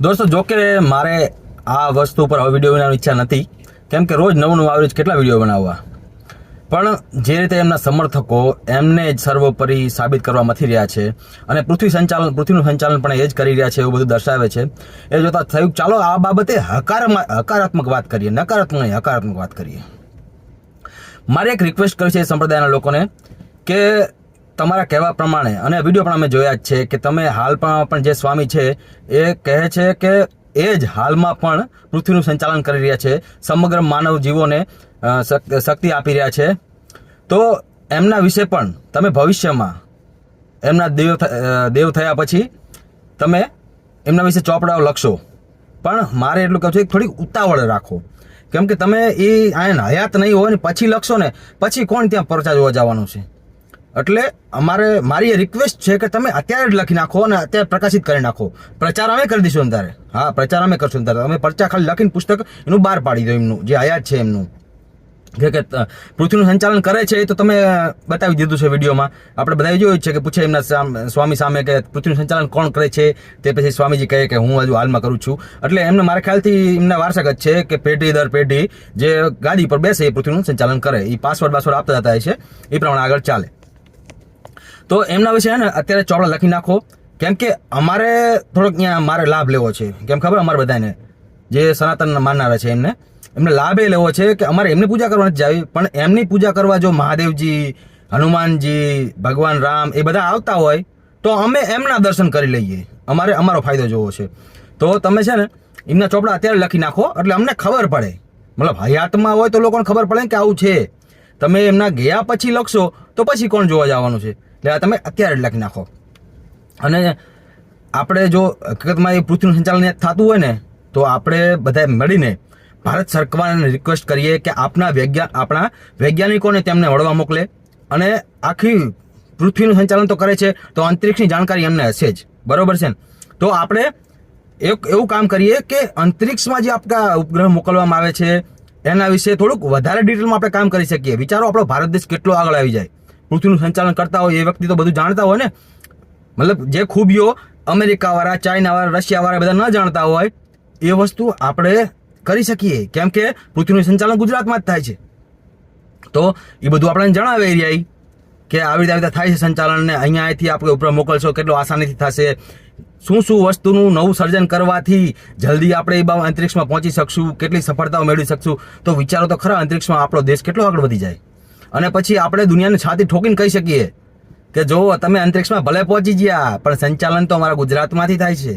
દોસ્તો, જો કે મારે આ વસ્તુ પર હવે વીડિયો બનાવવાની ઈચ્છા નથી. કેમ કે રોજ નવું નવું આવરેજ કેટલા વીડિયો બનાવવા? પણ જે રીતે એમના સમર્થકો એમને જ સર્વોપરી સાબિત કરવા મથી રહ્યા છે અને પૃથ્વી સંચાલન, પૃથ્વીનું સંચાલન પણ એ જ કરી રહ્યા છે એવું બધું દર્શાવે છે. એ જોતા થયું ચાલો આ બાબતે હકારમાં, હકારાત્મક વાત કરીએ. નકારાત્મક નહીં, હકારાત્મક વાત કરીએ. મારે એક રિક્વેસ્ટ કરી છે એ સંપ્રદાયના લોકોને કે તમારા કહેવા પ્રમાણે, અને વીડિયો પણ અમે જોયા જ છે કે તમે હાલમાં પણ જે સ્વામી છે, એ કહે છે કે એ જ હાલમાં પણ પૃથ્વીનું સંચાલન કરી રહ્યા છે, સમગ્ર માનવ જીવોને શક્તિ આપી રહ્યા છે. તો એમના વિશે પણ તમે ભવિષ્યમાં એમના દેવ દેવ થયા પછી તમે એમના વિશે ચોપડાઓ લખશો. પણ મારે એટલું કહું છું કે થોડીક ઉતાવળ રાખો. કેમ કે તમે એ આયન હયાત નહીં હોય ને, પછી લખશો ને, પછી કોણ ત્યાં પરચા જોવા જવાનું છે? એટલે અમારે, મારી એ રિક્વેસ્ટ છે કે તમે અત્યારે જ લખી નાખો અને અત્યારે પ્રકાશિત કરી નાખો. પ્રચાર અમે કરી દઈશું અંધારે. હા, પ્રચાર અમે કરશું અંધારે. અમે પરચા ખાલી લખીને પુસ્તક એનું બહાર પાડી દો એમનું, જે હયાત છે એમનું. જે કે પૃથ્વીનું સંચાલન કરે છે એ તો તમે બતાવી દીધું છે વિડીયોમાં. આપણે બધાએ જોયું જ છે કે પૂછે એમના સ્વામી સામે કે પૃથ્વીનું સંચાલન કોણ કરે છે, તે પછી સ્વામીજી કહે કે હું હજુ હાલમાં કરું છું. એટલે એમને મારા ખ્યાલથી એમના વારસગત છે કે પેઢી દર પેઢી જે ગાદી પર બેસે એ પૃથ્વીનું સંચાલન કરે. એ પાસવર્ડ પાસવર્ડ આપતા જતા છે. એ પ્રમાણે આગળ ચાલે. તો એમના વિશે છે ને અત્યારે ચોપડા લખી નાખો. કેમ કે અમારે થોડોક ત્યાં મારે લાભ લેવો છે. કેમ ખબર? અમારે બધાને. જે સનાતન માનનારા છે એમને. એમને લાભ એ લેવો છે કે અમારે એમની પૂજા કરવા નથી જાવી પણ એમની પૂજા કરવા જો મહાદેવજી, હનુમાનજી, ભગવાન રામ એ બધા આવતા હોય, તો અમે એમના દર્શન કરી લઈએ. અમારે અમારો ફાયદો જોવો છે. તો તમે છે ને એમના ચોપડા અત્યારે લખી નાખો, એટલે અમને ખબર પડે. મતલબ હયાતમાં હોય તો લોકોને ખબર પડે કે આવું છે. તમે એમના ગયા પછી લખશો, તો પછી કોણ જોવા જવાનું છે? એટલે તમે અત્યારે લખી નાખો. અને આપણે જો હકીકતમાં એ પૃથ્વીનું સંચાલન થતું હોય ને, તો આપણે બધાએ મળીને ભારત સરકારને રિક્વેસ્ટ કરીએ કે આપના વૈજ્ઞા, આપણા વૈજ્ઞાનિકોને તેમને વળવા મોકલે. અને આખી પૃથ્વીનું સંચાલન તો કરે છે, તો અંતરિક્ષની જાણકારી એમને હશે જ. બરોબર છે ને? તો આપણે એક, એવું કામ કરીએ કે અંતરિક્ષમાં જે આપણા ઉપગ્રહ મોકલવામાં આવે છે, એના વિશે થોડુંક વધારે ડિટેલમાં આપણે કામ કરી શકીએ. વિચારો આપણો ભારત દેશ કેટલો આગળ આવી જાય. પૃથ્વીનું સંચાલન કરતા હોય એ વ્યક્તિ તો બધું જાણતા હોય ને? મતલબ જે ખૂબીઓ અમેરિકાવાળા, ચાઇનાવાળા, રશિયાવાળા બધા ન જાણતા હોય, એ વસ્તુ આપણે કરી શકીએ. કેમ કે પૃથ્વીનું સંચાલન ગુજરાતમાં જ થાય છે. તો એ બધું આપણને જણાવે એરિયા કે આવી રીતે થાય છે સંચાલન ને અહીંયા અહીંથી આપણે ઉપર મોકલશો કેટલો આસાનીથી થશે. શું શું વસ્તુનું નવું સર્જન કરવાથી જલ્દી આપણે એ અંતરિક્ષમાં પહોંચી શકશું, કેટલી સફળતાઓ મેળવી શકશું? તો વિચારો તો ખરા, અંતરિક્ષમાં આપણો દેશ કેટલો આગળ વધી જાય. અને પછી આપણે દુનિયાને છાતી ઠોકીને કહી શકીએ કે જો તમે અંતરિક્ષમાં ભલે પહોંચી ગયા પણ સંચાલન તો અમારા ગુજરાતમાંથી થાય છે.